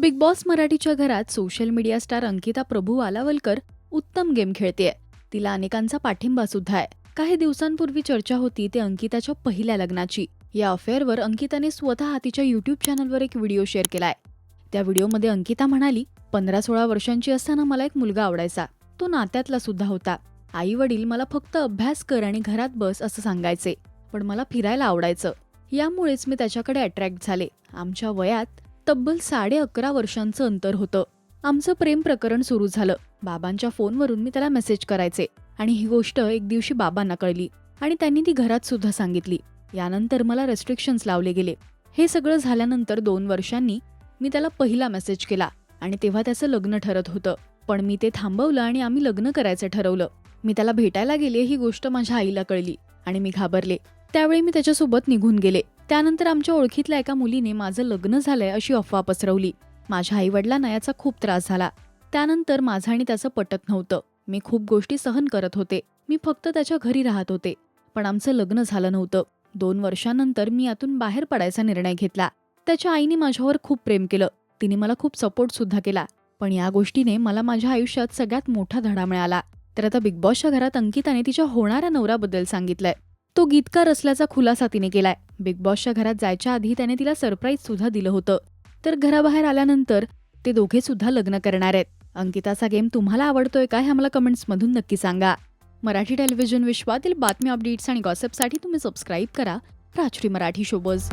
Big Boss मराठीच्या घरात social media star Ankita Prabhu Walawalkar उत्तम गेम खेळतेय. तिला अनेकांचा पाठिंबा सुद्धा आहे. काही दिवसांपूर्वी चर्चा होती ते अंकिताच्या पहिल्या लग्नाची. या अफेअरवर अंकिताने स्वतः तिच्या युट्यूब चॅनलवर एक व्हिडिओ शेअर केलाय. त्या व्हिडिओमध्ये अंकिता म्हणाली पंधरा सोळा वर्षांची असताना मला एक मुलगा आवडायचा. तो नात्यातला सुद्धा होता. आई वडील मला फक्त अभ्यास कर आणि घरात बस असं सांगायचे पण मला फिरायला आवडायचं. यामुळेच मी त्याच्याकडे अट्रॅक्ट झाले. आमच्या वयात तब्बल साडे अकरा वर्षांचं अंतर होतं. आमचं प्रेम प्रकरण सुरू झालं. बाबांच्या फोनवरून मी त्याला मेसेज करायचे. आणि ही गोष्ट एक दिवशी बाबांना कळली. आणि त्यांनी ती घरात सुद्धा सांगितली. यानंतर मला रेस्ट्रिक्शन्स लावले गेले. हे सगळं झाल्यानंतर दोन वर्षांनी मी त्याला पहिला मेसेज केला. आणि तेव्हा त्याचं लग्न ठरत होतं. पण मी ते थांबवलं आणि आम्ही लग्न करायचं ठरवलं. मी त्याला भेटायला गेले ही गोष्ट माझ्या आईला कळली. आणि मी घाबरले. त्यावेळी मी त्याच्यासोबत निघून गेले. त्यानंतर आमच्या ओळखीतल्या एका मुलीने माझं लग्न झालंय अशी अफवा पसरवली. माझ्या आईवडिलांना याचा खूप त्रास झाला. त्यानंतर माझं आणि त्याचं पटत नव्हतं. मी खूप गोष्टी सहन करत होते. मी फक्त त्याच्या घरी राहत होते. पण आमचं लग्न झालं नव्हतं. दोन वर्षानंतर मी यातून बाहेर पडायचा निर्णय घेतला. त्याच्या आईने माझ्यावर खूप प्रेम केलं. तिने मला खूप सपोर्ट सुद्धा केला. पण या गोष्टीने मला माझ्या आयुष्यात सगळ्यात मोठा धडा मिळाला. तर आता बिग बॉसच्या घरात अंकिताने तिच्या होणाऱ्या नवराबद्दल सांगितलंय. तो गीतकार असल्याचा खुलासा तिने केलाय. बिग बॉसच्या घरात जायच्या आधी त्याने तिला सरप्राईज सुद्धा दिलं होतं. तर घराबाहेर आल्यानंतर ते दोघे सुद्धा लग्न करणार आहेत. अंकिताचा गेम तुम्हाला आवडतोय का हे आम्हाला कमेंट्समधून नक्की सांगा. मराठी टेलिव्हिजन विश्वातील बातमी अपडेट्स आणि गॉसिपसाठी तुम्ही सबस्क्राईब करा. राजश्री मराठी शोबज